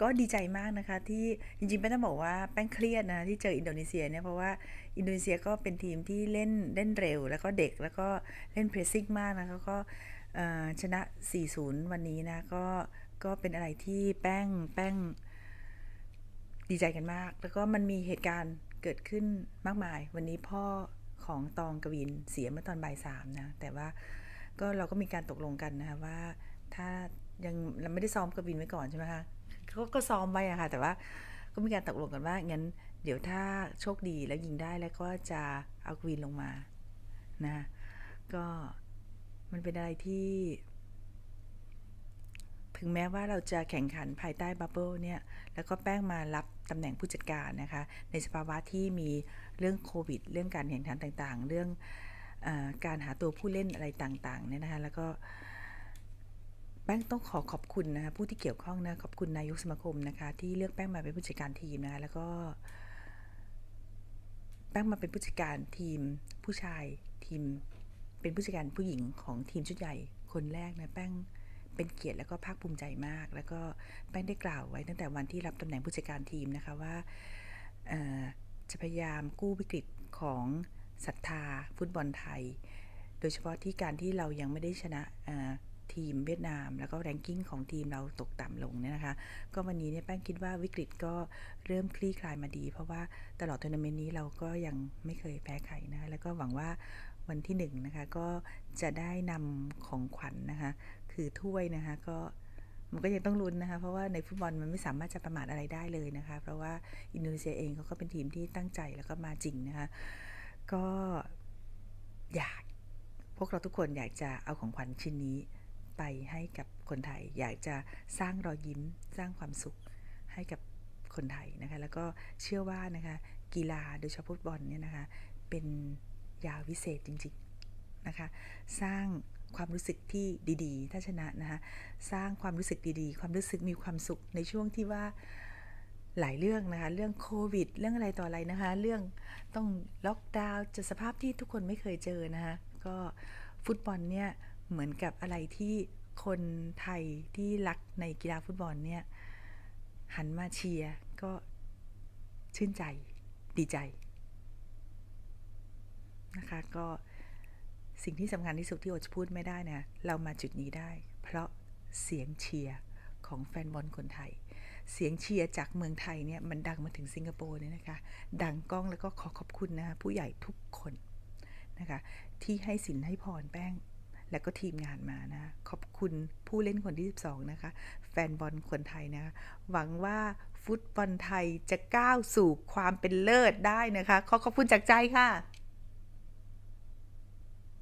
ก็ดีใจมากนะคะที่จริงๆแป้งต้องบอกว่าแป้งเครียดนะที่เจออินโดนีเซียเนี่ยเพราะว่าอินโดนีเซียก็เป็นทีมที่เล่นเล่นเร็ว แล้วก็เด็กแล้วก็เล่นเพรสซิ่งมากนะเขาก็ชนะ 4-0 วันนี้นะก็ก็เป็นอะไรที่แป้งแป้งดีใจกันมาก แล้วก็มันมีเหตุการณ์เกิดขึ้นมากมาย วันนี้พ่อของตองกวินเสียเมื่อตอนบ่ายสามนะแต่ว่าก็เราก็มีการตกลงกันนะคะว่าถ้ายังเราไม่ได้ซ้อมกวินไว้ก่อนใช่ไหมคะ เขาก็ซ้อมไว้อะค่ะ แต่ว่าก็มีการตกลงกันว่างั้น เดี๋ยวถ้าโชคดีแล้วยิงได้แล้วก็จะเอากวินลงมานะก็มันเป็นอะไรที่ ถึงแม้ว่าเราจะแข่งขันภายใต้บับเบิลเนี่ย แล้วก็แป้งมารับตำแหน่งผู้จัดการนะคะ ในสภาวะที่มีเรื่องโควิด เรื่องการแข่งขันต่างๆ เรื่องอการหาตัวผู้เล่นอะไรต่างๆเนี่ยนะคะ แล้วก็ แป้งต้องขอขอบคุณนะคะผู้ที่เกี่ยวข้องนะขอบคุณนายกสมาคมนะคะ ที่เลือกแป้งมาเป็นผู้จัดการทีมนะคะแล้วก็ แป้งมาเป็นผู้จัดการทีมผู้ชายทีม เป็นผู้จัดการผู้หญิงของทีมชุดใหญ่คนแรกนะแป้งเป็นเกียรติแล้วก็ภาคภูมิใจมาก แล้วก็แป้งได้กล่าวไว้ตั้งแต่วันที่รับตำแหน่งผู้จัดการทีมนะคะว่าจะพยายามกู้วิกฤตของศรัทธาฟุตบอลไทย โดยเฉพาะที่การที่เรายังไม่ได้ชนะ ทีมเวียดนาม แล้วก็แรงกิ้งของทีมเราตกต่ำลงเนี่ยนะคะ ก็วันนี้เนี่ยแป้งคิดว่าวิกฤตก็เริ่มคลี่คลายมาดี เพราะว่าตลอดทัวร์นาเมนต์นี้เราก็ยังไม่เคยแพ้ใครนะแล้วก็หวังว่าวันที่1นนะคะก็จะได้นำของขวัญนนะคะคือถ้วยนะคะก็มันก็ยังต้องลุ้นนะคะ เพราะว่าในฟุตบอลมันไม่สามารถจะประมาทอะไรได้เลยนะคะ เพราะว่าอินโดนีเซียเองเขาก็เป็นทีมที่ตั้งใจแล้วก็มาจริงนะคะ ก็อยากพวกเราทุกคนอยากจะเอาของขวัญชิ้นนี้ ไปให้กับคนไทย อยากจะสร้างรอยยิ้มสร้างความสุขให้กับคนไทยนะคะแล้วก็เชื่อว่านะคะกีฬาโดยเฉพาะฟุตบอลเนี่ยนะคะเป็นยาวิเศษจริงๆนะคะสร้างความรู้สึกที่ดี ๆ ถ้าชนะนะคะสร้างความรู้สึกดีๆ ความรู้สึกมีความสุขในช่วงที่ว่าหลายเรื่องนะคะ เรื่องโควิด เรื่องอะไรต่ออะไรนะคะ เรื่องต้องล็อกดาวน์จะสภาพที่ทุกคนไม่เคยเจอนะคะ ก็ฟุตบอลเนี่ย เหมือนกับอะไรที่คนไทยที่รักในกีฬาฟุตบอลเนี่ย หันมาเชียร์ก็ชื่นใจดีใจนะคะก็สิ่งที่สำคัญที่สุดที่โอจะพูดไม่ได้นะเรามาจุดนี้ได้ เพราะเสียงเชียร์ของแฟนบอลคนไทย เสียงเชียร์จากเมืองไทยเนี่ยมันดังมาถึงสิงคโปร์เนี่ยนะคะ ดังก้องแล้วก็ขอขอบคุณนะคะผู้ใหญ่ทุกคนนะคะที่ให้สินให้พรแป้ง แล้วก็ทีมงานมานะ ขอบคุณผู้เล่นคนที่ 12 นะคะ แฟนบอลคนไทยนะคะหวังว่าฟุตบอลไทยจะก้าวสู่ความเป็นเลิศได้นะคะ ขอขอบคุณจากใจค่ะ